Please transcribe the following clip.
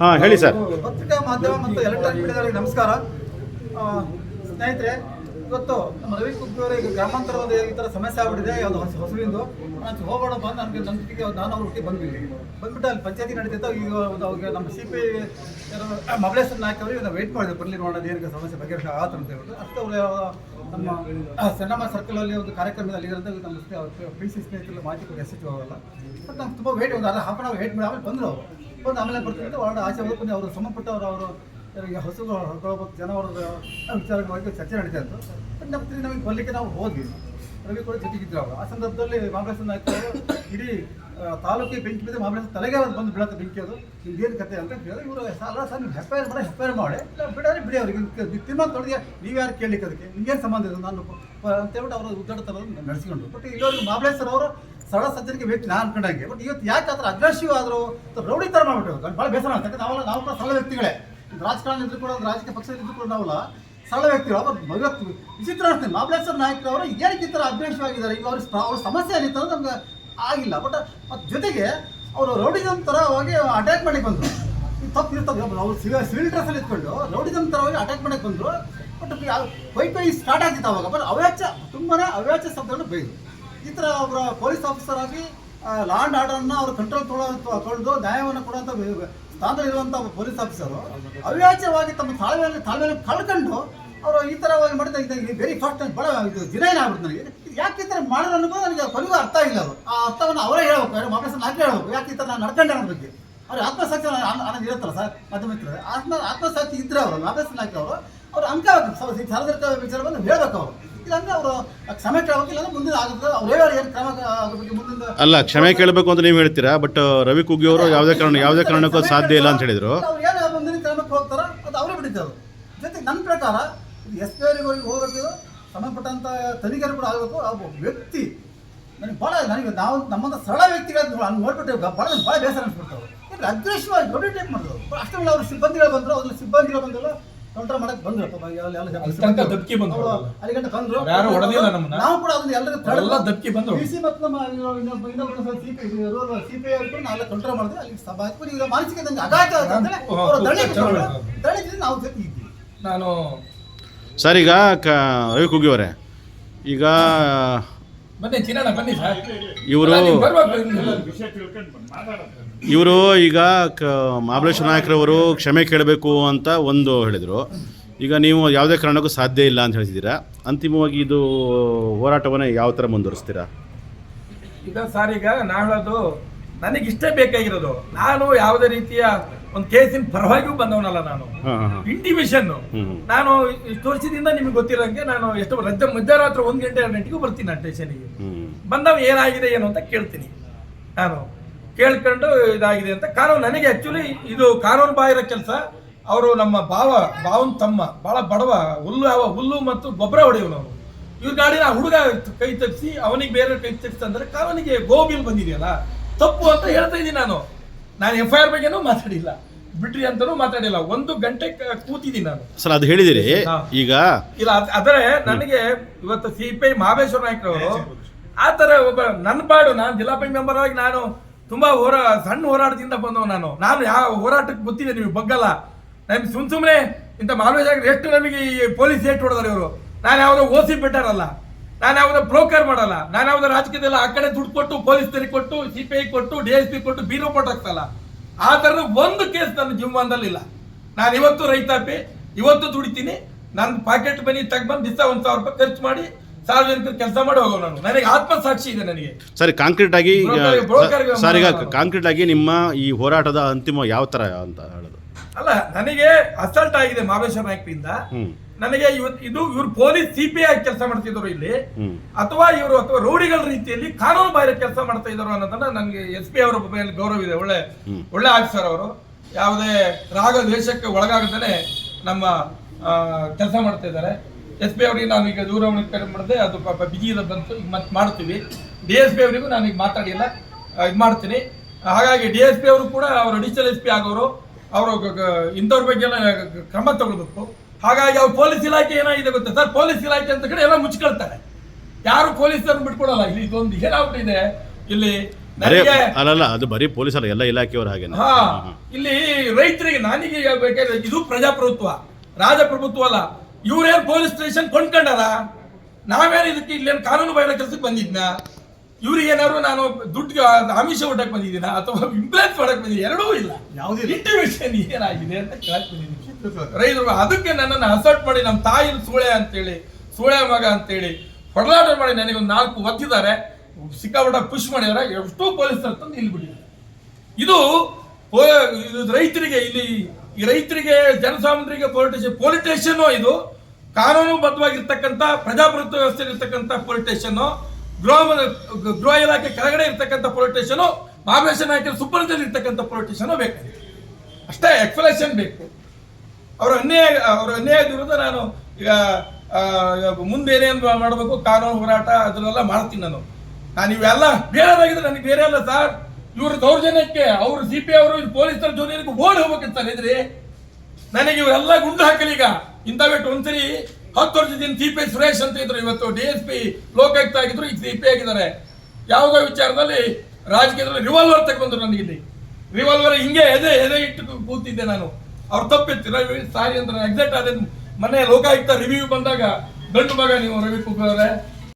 ಹಾಂ, ಹೇಳಿ ಸರ್. ಪತ್ರಿಕಾ ಮಾಧ್ಯಮ ಮತ್ತು ಎಲೆಕ್ಟ್ರಾನಿಕ್ ಮೀಡಿಯಾದವರಿಗೆ ನಮಸ್ಕಾರ. ಸ್ನೇಹಿತರೆ, ಇವತ್ತು ನಮ್ಮ ರವಿ ಕುಗ್ಗಿಯವರ ಈಗ ಗ್ರಾಮಾಂತರ ಒಂದು ಈ ಥರ ಸಮಸ್ಯೆ ಆಗ್ಬಿಟ್ಟಿದೆ, ಯಾವುದು ಹೊಸ ಹೊಸಲಿಂದು ನಾನು ಹೋಗೋಣ ಬಂದು ನನಗೆ ನಂಬಿಕೆ ನಾನು ಅವ್ರ ಹುಟ್ಟಿ ಬಂದ್ವಿ ಬಂದ್ಬಿಟ್ಟು ಅಲ್ಲಿ ಪಂಚಾಯತಿ ನಡೀತಿತ್ತು, ಈಗ ಅವ್ರಿಗೆ ನಮ್ಮ ಸಿ ಪಿ ಮಬಲೇಶ್ವರ ನಾಯಕ್ ನಾವು ವೆಯ್ಟ್ ಮಾಡಿದ್ರು, ಬರಲಿ ನೋಡೋಣ ಏನಕ್ಕೆ ಸಮಸ್ಯೆ ಬಗೆಹರಿಸ ಆತ ಅಂತ ಹೇಳ್ಬಿಟ್ಟು. ಅಷ್ಟು ಅವರು ನಮ್ಮ ಸಣ್ಣಮ್ಮ ಸರ್ಕಲಲ್ಲಿ ಒಂದು ಕಾರ್ಯಕ್ರಮದಲ್ಲಿ ಇರೋದು ನಮ್ಮ ಪಿ ಸಿ ಸ್ನೇಹಿತರು ಮಾಹಿತಿ ಕೊಡಿ, ಎಸ್ ಎಚ್ ಹೋಗಲ್ಲ ಬಟ್ ನಮ್ಗೆ ತುಂಬ ವೇಟ್ ಒಂದು ಅರ್ಧ ಹಾಫ್ ಅನ್ ಅವರ್ ವೇಟ್ ಮಾಡಿ, ಆಮೇಲೆ ಬಂದರು ಅವರು. ಬಂದು ಆಮೇಲೆ ಬರ್ತಿದ್ದು ಹೊರಡ ಆಚೆ ಹೋಗ್ಕೊಂಡು ಅವರು ಸಂಬಂಧಪಟ್ಟವರು, ಅವರು ಹೊಸಗಳು ಹೊಡ್ಕೊಳ್ಬೇಕು ಜನ ಅವ್ರ ವಿಚಾರವಾಗಿ ಚರ್ಚೆ ನಡೀತಾ ಇತ್ತು. ಬಟ್ ನಮ್ಮ ನಮಗೆ ಬರ್ಲಿಕ್ಕೆ ನಾವು ಹೋದ್ವಿ. ರವಿ ಕೂಡ ಜೊತೆಗಿದ್ರು ಅವರು. ಆ ಸಂದರ್ಭದಲ್ಲಿ ಮಾಮಲೇಶ್ವರ ನಾಯಕರು ಇಡೀ ತಾಲೂಕಿಗೆ ಬೆಂಕಿ ಬಿದ್ದರೆ ಮಹಾಬಲೇಶ್ವರ ತಲೆಗೆ ಒಂದು ಬಂದು ಬೀಳತ್ತೆ ಬೆಂಕಿ ಅದು. ಏನು ಕತೆ ಅಂತ ಕೇಳಿದ್ರೆ ಇವರು ಅಲ್ಲ ಸರ್ ನೀವು ಮಾಡಿ ಆರ್ ಮಾಡಿ. ಇಲ್ಲ, ಬಿಡೋರಿ ಬಿಡಿ ಅವ್ರಿಗೆ ತಿನ್ನೋ ತೊಡಗಿ ನೀವು ಯಾರು ಕೇಳಲಿಕ್ಕೆ ಅದಕ್ಕೆ? ನಿಮ್ಗೇನು ಸಂಬಂಧ ಇದೆ? ನಾನು ಅಂತೇಳ್ಬಿಟ್ಟು ಅವರು ಉದ್ದಾಡತನ ನಡೆಸಿಕೊಂಡು. ಬಟ್ ಇಲ್ಲವ್ರಿಗೆ ಸರ್ ಅವರು ಸರಳ ಸಜ್ಜನಿಗೆ ವ್ಯಕ್ತಿ ನಾನು ಅನ್ಕೊಂಡಂಗೆ. ಬಟ್ ಇವತ್ತು ಯಾಕೆ ಆ ಥರ ಅಗ್ರೆಸಿವ್ ಆದರೂ? ರೌಡಿ ಥರ ಮಾಡಿಬಿಟ್ಟು ಭಾಳ ಬೇಸರ ಅಂತ ನಾವೆಲ್ಲ ನಾವು ಕೂಡ ಸರಳ ವ್ಯಕ್ತಿಗಳೇ. ರಾಜಕಾರಣ ಇದ್ರು ಕೂಡ, ರಾಜಕೀಯ ಪಕ್ಷ ಇದ್ರು ಕೂಡ ನಾವಲ್ಲ ಸರಳ ವ್ಯಕ್ತಿಗಳು ಅವ್ರು ಭಗವತ್ ವಿಚಿತ್ರ ಅನಿಸ್ತದೆ ನಾಯಕರು ನಾಯಕರವರು ಏನಕ್ಕೆ ಈ ಥರ ಅಗ್ರೆಸಿವ್ ಆಗಿದ್ದಾರೆ? ಈಗ ಅವ್ರ ಅವ್ರ ಸಮಸ್ಯೆ ಏನಿತ್ತು ಅಂದ್ರೆ ನಮ್ಗೆ ಆಗಿಲ್ಲ. ಬಟ್ ಮತ್ತು ಜೊತೆಗೆ ಅವರು ರೌಡಿಸಮ್ ಥರವಾಗಿ ಅಟ್ಯಾಕ್ ಮಾಡಕ್ಕೆ ಬಂದರು. ತಪ್ಪು ಇರ್ತದೆ ಅವ್ರು ಸಿವಿಲ್ ಸಿವಿಲ್ ಡ್ರೆಸ್ಸಲ್ಲಿ ಇಟ್ಕೊಂಡು ರೌಡಿಸಮ್ ಥರವಾಗಿ ಅಟ್ಯಾಕ್ ಮಾಡಕ್ಕೆ ಬಂದರು. ಬಟ್ ವೈಟ್ ಬೈ ಸ್ಟಾರ್ಟ್ ಆಗ್ತಿತ್ತು ಅವಾಗ. ಬಟ್ ಅವ್ಯಾಚ ತುಂಬಾ ಅವ್ಯಾಚ ಶಬ್ದಗಳು ಬೈದರು ಈ ಥರ ಅವರ ಪೊಲೀಸ್ ಆಫೀಸರ್ ಆಗಿ ಲಾ ಆರ್ಡರ್ ಆರ್ಡರ್ನ ಅವರು ಕಂಟ್ರೋಲ್ ತೊಗೊಳ್ಳೋ ತೊಳೆದು ನ್ಯಾಯವನ್ನು ಕೊಡುವಂಥ ಸ್ಥಾನದಲ್ಲಿರುವಂಥ ಪೊಲೀಸ್ ಆಫೀಸರು ಅವ್ಯಾಚವಾಗಿ ತಮ್ಮ ತಾಳ್ಮೆಯಲ್ಲಿ ತಾಳ್ಮೆಯಲ್ಲಿ ಕಳ್ಕೊಂಡು ಅವರು ಈ ಥರವಾಗಿ ಮಾಡಿದ ಇದು ವೆರಿ ಫಾಸ್ಟ್ ಭಾಳ ಇದು ಜಿರೈನ್ ಆಗ್ಬಿಡ್ತು ನನಗೆ. ಯಾಕೆ ಈ ಥರ ಮಾಡೋದು ಅನ್ನೋದು ನನಗೆ ಕೊನೆಗೂ ಅರ್ಥ ಇಲ್ಲ ಅವರು. ಆ ಅರ್ಥವನ್ನು ಅವರೇ ಹೇಳ್ಬೇಕು ಯಾರು ವಾಪಸ್ ನಾಲ್ಕು ಹೇಳ್ಬೇಕು. ಯಾಕೆ ಈ ಥರ ನಾನು ನಡ್ಕೊಂಡೆ ಅನ್ನೋ ಬಗ್ಗೆ. ಅವ್ರು ಆತ್ಮಸಾಕ್ಷಿ ಅನ್ನೋ- ಅನ್ನೋ- ಅನ್ನೋದು ಇರುತ್ತಲ್ಲ ಸರ್ ಮಾಧ್ಯಮ ಮಿತ್ರರೇ. ಆತ್ಮ ಆತ್ಮಸಾಕ್ಷಿ ಇದ್ರೆ ಅವರು ವಾಪಸ್ ನಾಲ್ಕು ಅವರು ಅವ್ರು ಅಂಕ ಸಾರ್ವಜನಿಕ ವಿಚಾರವನ್ನು ಹೇಳ್ಬೇಕು ಅವರು. ಇಲ್ಲಾಂದ್ರೆ ಅವರು ಕ್ಷಮೆ ಕೇಳಬೇಕು ಇಲ್ಲಾಂದ್ರೆ ಮುಂದಿನ ಆಗುತ್ತೆ. ಅವ್ರು ಹೇಳೋರು ಏನು ಕ್ರಮ ಅದ್ರ ಬಗ್ಗೆ ಮುಂದಿನ ಅಲ್ಲ ಕ್ಷಮೆ ಕೇಳಬೇಕು ಅಂತ ನೀವು ಹೇಳ್ತೀರಾ? ಬಟ್ ರವಿ ಕುಗ್ಗಿ ಅವರು ಯಾವುದೇ ಕಾರಣ ಯಾವುದೇ ಕಾರಣಕ್ಕೂ ಸಾಧ್ಯ ಇಲ್ಲ ಅಂತ ಹೇಳಿದ್ರು. ಅವ್ರು ಏನು ಮುಂದಿನ ಕ್ರಮಕ್ಕೆ ಹೋಗ್ತಾರ ಅದು ಅವರೇ ಬಿಟ್ಟಿದ್ದಾರೆ ಜೊತೆಗೆ ನನ್ನ ಪ್ರಕಾರ ಎಸ್ ಪಿ ಅವರಿಗೆ ಹೋಗಬೇಕು. ಸಂಬಂಧಪಟ್ಟಂಥ ತನಿಖೆ ಕೂಡ ಆಗಬೇಕು. ಆ ವ್ಯಕ್ತಿ ನನಗೆ ಭಾಳ ನನಗೆ ನಾವು ನಮ್ಮಂತ ಸರಳ ವ್ಯಕ್ತಿಗಳನ್ನ ನಾನು ನೋಡ್ಬಿಟ್ಟು ಭಾಳ ಭಾಳ ಬೇಸರ ಅನ್ಸ್ಬಿಡ್ತಾವೆ. ಈಗ ಅಗ್ರೆಸಿವ್ ಆಗಿ ದೊಡ್ಡ ಟೈಪ್ ಮಾಡಿದ್ರು. ಅಷ್ಟೇ ಅವ್ರ ಸಿಬ್ಬಂದಿಗಳು ಬಂದರು. ಅದ್ರ ಸಿಬ್ಬಂದಿಗಳು ಬಂದಲ್ಲ ಕೌಂಟರ್ ಮಾಡಕ್ಕೆ ಬಂದ್ರು. ಪಾಪ ಎಲ್ಲ- ಎಲ್ಲ ಅಲ್ಲಿ ತನಕ ದಬ್ಕಿ ಬಂದ್ರು. ನಾವು ಕೂಡ ಅದನ್ನ ಎಲ್ಲರೂ ಎಲ್ಲ ದಬ್ಕಿ ಬಂದ್ರು. ಸಿ ಮತ್ತು ನಮ್ಮ ಇನ್ನೊಬ್ಬ ಇನ್ನೊಬ್ಬ ಸಿ ಪಿ ಸಿ ಪಿ ಅವ್ರು ನಾವೆಲ್ಲ ಕಂಟ್ರೋಲ್ ಮಾಡಿದ್ರೆ ಅಲ್ಲಿ ಸಭಾ ಈಗ ಮಾನಸಿಕ ಅಗಾಧ ನಾವು ಜೊತೆ ಇದ್ವಿ ನಾನು ಸರ್ ಈಗ ಕ ರವಿ ಕುಗ್ಗಿ ಅವರೇ ಈಗ ಬನ್ನಿ ಚಿನ್ನಣ್ಣ ಬನ್ನಿ ಸರ್. ಇವರು ಇವರು. ಈಗ ಕ ಮಹಾಬಲೇಶ್ವರ ನಾಯಕರವರು ಕ್ಷಮೆ ಕೇಳಬೇಕು ಅಂತ ಒಂದು ಹೇಳಿದರು. ಈಗ ನೀವು ಯಾವುದೇ ಕಾರಣಕ್ಕೂ ಸಾಧ್ಯ ಇಲ್ಲ ಅಂತ ಹೇಳ್ತಿದ್ದೀರಾ? ಅಂತಿಮವಾಗಿ ಇದು ಹೋರಾಟವನ್ನು ಯಾವ ಥರ ಮುಂದುವರಿಸ್ತೀರಾ? ಈಗ ಸರ್ ಈಗ ನಾನು ಹೇಳೋದು ನನಗೆ ಇಷ್ಟೇ ಬೇಕಾಗಿರೋದು. ನಾನು ಯಾವುದೇ ರೀತಿಯ ಒಂದು ಕೇಸಿನ ಪರವಾಗಿಯೂ ಬಂದವನಲ್ಲ ನಾನು. ಇಂಟಿಮೇಷನ್. ನಾನು ಇಷ್ಟು ವರ್ಷದಿಂದ ನಿಮ್ಗೆ ಗೊತ್ತಿರೋಂಗೆ ನಾನು ಎಷ್ಟು ರಜೆ ಮಧ್ಯರಾತ್ರಿ ಒಂದು ಗಂಟೆ ಎರಡು ಗಂಟೆಗೂ ಬರ್ತೀನಿ ನಾನು ಸ್ಟೇಷನ್ಗೆ ಬಂದವ ಏನಾಗಿದೆ ಏನು ಅಂತ ಕೇಳ್ತೀನಿ ನಾನು. ಕೇಳ್ಕೊಂಡು ಇದಾಗಿದೆ ಅಂತ. ಕಾನೂನು ನನಗೆ ಆಕ್ಚುಲಿ ಇದು ಕಾನೂನು ಬಾಹಿರ ಕೆಲಸ. ಅವರು ನಮ್ಮ ಭಾವ ಭಾವನ ತಮ್ಮ ಬಹಳ ಬಡವ ಹುಲ್ಲು ಯಾವ ಹುಲ್ಲು ಮತ್ತು ಗೊಬ್ಬರ ಹೊಡೆಯವು ನಾವು ಇವ್ರ ಗಾಡಿನ ಹುಡುಗ ಕೈ ತಪ್ಪಿಸಿ ಅವನಿಗೆ ಬೇರೆ ಕೈ ತಪ್ಪಿಸಿ ಅಂದ್ರೆ ಕಾನೂನಿಗೆ ಗೋಬಿಲ್ ಬಂದಿದೆಯಲ್ಲ. ತಪ್ಪು ಅಂತ ಹೇಳ್ತಾ ಇದ್ದೀನಿ ನಾನು. ನಾನು ಎಫ್ ಐ ಆರ್ ಬಗ್ಗೆನೂ ಮಾತಾಡಿಲ್ಲ. ಬಿಟ್ರಿ ಅಂತಲೂ ಮಾತಾಡಿಲ್ಲ. ಒಂದು ಗಂಟೆ ಕ- ಕೂತಿದ್ದೀನಿ ನಾನು. ಸರ್ ಅದು ಹೇಳಿದಿರಿ ಈಗ ಇಲ್ಲ ಅದ್- ಆದರೆ ನನಗೆ ಇವತ್ತು ಸಿ ಪಿ ಐ ಮಹಾಬೇಶ್ವರ ನಾಯಕರವರು ಆ ಥರ ಒಬ್ಬ ನನ್ನ ಪಾಡು ನಾನು ಜಿಲ್ಲಾ ಪಂಚಾಯತ್ ಮೆಂಬರ್ ಆಗಿ ನಾನು ತುಂಬಾ ಹೋರಾ ಸಣ್ಣ ಹೋರಾಟದಿಂದ ಬಂದವ ನಾನು. ನಾನು ಯಾವ ಹೋರಾಟಕ್ಕೆ ಗೊತ್ತಿದೆ ನೀವು ಬಗ್ಗಲ್ಲ. ನಮ್ಗೆ ಸುಮ್ ಸುಮ್ಮನೆ ಇಂಥ ಮಹಾಬೇಶ್ವರ ಎಷ್ಟು ನಮಗೆ ಈ ಪೊಲೀಸ್ ಏಟ್ ಹೊಡೆದಾರೆ ಇವರು. ನಾನು ಯಾವುದೋ ಓಸಿ ಬೆಟ್ಟರಲ್ಲ. ನಾನು ಯಾವುದೇ ಬ್ರೋಕರ್ ಮಾಡಲ್ಲ. ನಾನು ಯಾವುದೇ ರಾಜಕೀಯದಲ್ಲಿ ಆ ಕಡೆ ದುಡ್ಡು ಕೊಟ್ಟು ಪೊಲೀಸರಿಗೆ ಕೊಟ್ಟು ಸಿಪಿಐ ಪಿ ಐ ಕೊಟ್ಟು ಡಿ ಎಸ್ ಪಿ ಕೊಟ್ಟು ಬೀರೋ ಹಾಕ್ತಲ್ಲ ಆ ಥರದ ಒಂದು ಕೇಸ್ ನನ್ನ ಜೀವಮಾನದಲ್ಲಿ ಇಲ್ಲ. ನಾನು ಇವತ್ತು ರೈತಾಪಿ ಇವತ್ತು ದುಡಿತೀನಿ. ನನ್ನ ಪಾಕೆಟ್ ಮನಿ ತಗೊಂಡ್ಬಂದು ದಿವಸ ಒಂದು ಸಾವಿರ ರೂಪಾಯಿ ಖರ್ಚು ಮಾಡಿ ಸಾರ್ವಜನಿಕರು ಕೆಲಸ ಮಾಡಿ ಹೋಗೋ ನಾನು. ನನಗೆ ಆತ್ಮಸಾಕ್ಷಿ ಇದೆ ನನಗೆ. ಸರಿ ಕಾಂಕ್ರೀಟ್ ಆಗಿ ಸರಿ ಈಗ ಕಾಂಕ್ರೀಟ್ ಆಗಿ ನಿಮ್ಮ ಈ ಹೋರಾಟದ ಅಂತಿಮ ಯಾವ ತರ ಅಂತ ಹೇಳೋದು? ಅಲ್ಲ ನನಗೆ ಅಸಲ್ಟ್ ಆಗಿದೆ ಮಹಾಬೇಶ್ವರ ನಾಯಕರಿಂದ. ನನಗೆ ಇವತ್ತು ಇದು ಇವರು ಪೊಲೀಸ್ ಸಿಪಿಐ ಕೆಲಸ ಮಾಡ್ತಿದ್ರು ಇಲ್ಲಿ. ಅಥವಾ ಇವರು ಅಥವಾ ರೌಡಿಗಳ ರೀತಿಯಲ್ಲಿ ಕಾನೂನು ಬಾಹಿರ ಕೆಲಸ ಮಾಡ್ತಾ ಇದ್ರು ಅನ್ನೋದನ್ನ ನನಗೆ ಎಸ್ ಪಿ ಅವರ ಮೇಲೆ ಗೌರವ ಇದೆ. ಒಳ್ಳೆ ಒಳ್ಳೆ ಆಫೀಸರ್ ಅವರು. ಯಾವುದೇ ರಾಗ ದ್ವೇಷಕ್ಕೆ ಒಳಗಾಗದೇ ನಮ್ಮ ಕೆಲಸ ಮಾಡ್ತಾ ಇದ್ದಾರೆ. ಎಸ್ ಪಿ ಅವರಿಗೆ ನಾನು ಈಗ ದೂರವಾಣಿ ಕರೆ ಮಾಡಿದೆ ಅದು ಪಾಪ ಬಿಜಿ ಇರೋದು ಬಂತು ಈಗ ಮತ್ತೆ ಮಾಡ್ತೀವಿ. ಡಿ ಎಸ್ ಪಿ ಅವರಿಗೂ ನಾನು ಈಗ ಮಾತಾಡಿಲ್ಲ ಇದು ಮಾಡ್ತೀನಿ. ಹಾಗಾಗಿ ಡಿ ಎಸ್ ಪಿ ಅವರು ಕೂಡ ಅವರು ಅಡಿಷನಲ್ ಎಸ್ ಪಿ ಆಗೋರು ಅವರು ಇಂಥವ್ರ ಬಗ್ಗೆ ಎಲ್ಲ ಕ್ರಮ ತಗೊಳ್ಬೇಕು. ಹಾಗಾಗಿ ಅವ್ರು ಪೊಲೀಸ್ ಇಲಾಖೆ ಏನಾಗಿದೆ ಗೊತ್ತಾ? ಸರ್ ಪೊಲೀಸ್ ಇಲಾಖೆ ಅಂತ ಕಡೆ ಎಲ್ಲ ಮುಚ್ಕೊಳ್ತಾರೆ. ಯಾರು ಪೊಲೀಸರನ್ನು ಬಿಟ್ಕೊಡಲ್ಲ. ಇಲ್ಲಿ ಇದೊಂದು ಏನಾಗ್ಬಿಟ್ಟಿದೆ ಇಲ್ಲಿ ಅಲ್ಲಲ್ಲ ಅದು ಬರೀ ಪೊಲೀಸರ ಎಲ್ಲ ಇಲಾಖೆಯವರು ಹಾಗೆ ಹಾ ಇಲ್ಲಿ ರೈತರಿಗೆ ನಾನೀಗ ಬೇಕಾದ್ರೆ ಇದು ಪ್ರಜಾಪ್ರಭುತ್ವ. ರಾಜಪ್ರಭುತ್ವ ಅಲ್ಲ. ಇವ್ರೇನ್ ಪೊಲೀಸ್ ಸ್ಟೇಷನ್ ಕೊಂಡ್ಕೊಂಡಾರ? ನಾವೇನು ಇದಕ್ಕೆ ಇಲ್ಲೇನು ಕಾನೂನು ಬಾಹಿರ ಕೆಲಸಕ್ಕೆ ಬಂದಿದ್ನ? ಇವ್ರಿಗೆ ಏನಾದ್ರು ನಾನು ದುಡ್ಡು ಆಮಿಷ ಒಡ್ಡಕ್ ಬಂದಿದ್ದೀನ? ಅಥವಾ ಇಂಪ್ಲೆನ್ಸ್ ಮಾಡಕ್ ಬಂದಿದ್ದೀನಿ? ಎರಡೂ ಇಲ್ಲ. ಯಾವುದೇ. ಇಂಟಿಮೇಷನ್ ಏನಾಗಿದೆ ಅಂತ ಕೇಳಕ್ ಬಂದಿದ್ದೀನಿ. ರೈತರು ಅದಕ್ಕೆ ನನ್ನನ್ನು ಅಸರ್ಟ್ ಮಾಡಿ ನಮ್ಮ ತಾಯಿನ ಸೂಳೆ ಅಂತೇಳಿ ಸೂಳೆ ಮಗ ಅಂತೇಳಿ ಹೊಡೆದಾಟ ಮಾಡಿ ನನಗೆ ಒಂದು ನಾಲ್ಕು ಒತ್ತಿದ್ದಾರೆ. ಸಿಕ್ಕಾಪಟ್ಟ ಪುಷ್ ಮಾಡಿದ್ದಾರೆ. ಎಷ್ಟೋ ಪೊಲೀಸರು ತಂದು ಇಲ್ಲಿ ಬಿಟ್ಟಿದ್ದಾರೆ. ಇದು ರೈತರಿಗೆ ಇಲ್ಲಿ ಈ ರೈತರಿಗೆ, ಜನಸಾಮಾನ್ಯರಿಗೆ ಪೊಲಿಟೇಷನ್ ಪೊಲಿಟೇಷನ್ ಇದು. ಕಾನೂನುಬದ್ಧವಾಗಿರ್ತಕ್ಕಂಥ, ಪ್ರಜಾಪ್ರಭುತ್ವ ವ್ಯವಸ್ಥೆ ಇರ್ತಕ್ಕಂಥ ಪೊಲಿಟೇಷನ್ ಗೃಹ ಗೃಹ ಇಲಾಖೆ ಕೆಳಗಡೆ ಇರ್ತಕ್ಕಂಥ ಪೊಲಿಟೇಷನ್ ಮಹಾಬಲೇಶ್ವರ ನಾಯಕರ ಸುಪರ್ದಲ್ಲಿ ಇರ್ತಕ್ಕಂಥ ಪೊಲಿಟೇಷನ್ ಬೇಕು. ಅಷ್ಟೇ ಎಕ್ಸ್ಪ್ಲೇಷನ್ ಬೇಕು. ಅವರ ಅನ್ಯಾಯ, ಅವರ ಅನ್ಯಾಯದ ವಿರುದ್ಧ ನಾನು ಈಗ ಮುಂದೆ ಏನೇನು ಮಾಡಬೇಕು, ಕಾನೂನು ಹೋರಾಟ, ಅದನ್ನೆಲ್ಲ ಮಾಡ್ತೀನಿ ನಾನು. ನಾನು ಇವೆಲ್ಲ ಬೇರೆದಾಗಿದ್ರೆ ನನಗೆ ಬೇರೆ ಅಲ್ಲ ಸರ್. ಇವರು ದೌರ್ಜನ್ಯಕ್ಕೆ ಅವರು ಸಿ ಪಿ ಅವರು ಪೊಲೀಸರ ಜೊತೆ ಓಡಿ ಹೋಗ್ಬೇಕಂತ ಇದ್ರಿ. ನನಗೆ ಇವರೆಲ್ಲ ಗುಂಡು ಹಾಕಲಿ ಈಗ. ಇಂಥವೆಟ್ಟು ಒಂದ್ಸರಿ ಹತ್ತು ವರ್ಷದಿಂದ ಸಿ ಪಿ ಸುರೇಶ್ ಅಂತ ಇದ್ರು ಇವತ್ತು, ಡಿ ಎಸ್ ಪಿ ಲೋಕಾಯುಕ್ತ ಆಗಿದ್ರು, ಈಗ ಸಿ ಪಿ ಆಗಿದ್ದಾರೆ. ಯಾವುದೋ ವಿಚಾರದಲ್ಲಿ ರಾಜಕೀಯದಲ್ಲಿ ರಿವಾಲ್ವರ್ ತಗೊಂಡ್ರು ನನಗಿಲ್ಲಿ. ರಿವಾಲ್ವರ್ ಹಿಂಗೆ ಎದೆ ಎದೆ ಇಟ್ಟು ಕೂತಿದ್ದೆ ನಾನು. ಅವ್ರು ತಪ್ಪಿತ್ತು ರವಿ ಸಾರಿ ಅಂತ ಎಕ್ಸಾಕ್ಟ್ ಆದ್ರೆ ಮನೆ ಲೋಕಾಯುಕ್ತ ರಿವ್ಯೂ ಬಂದಾಗ ಗಂಡು ಮಗ ನೀವು ರವಿ ಕುಮಾರ್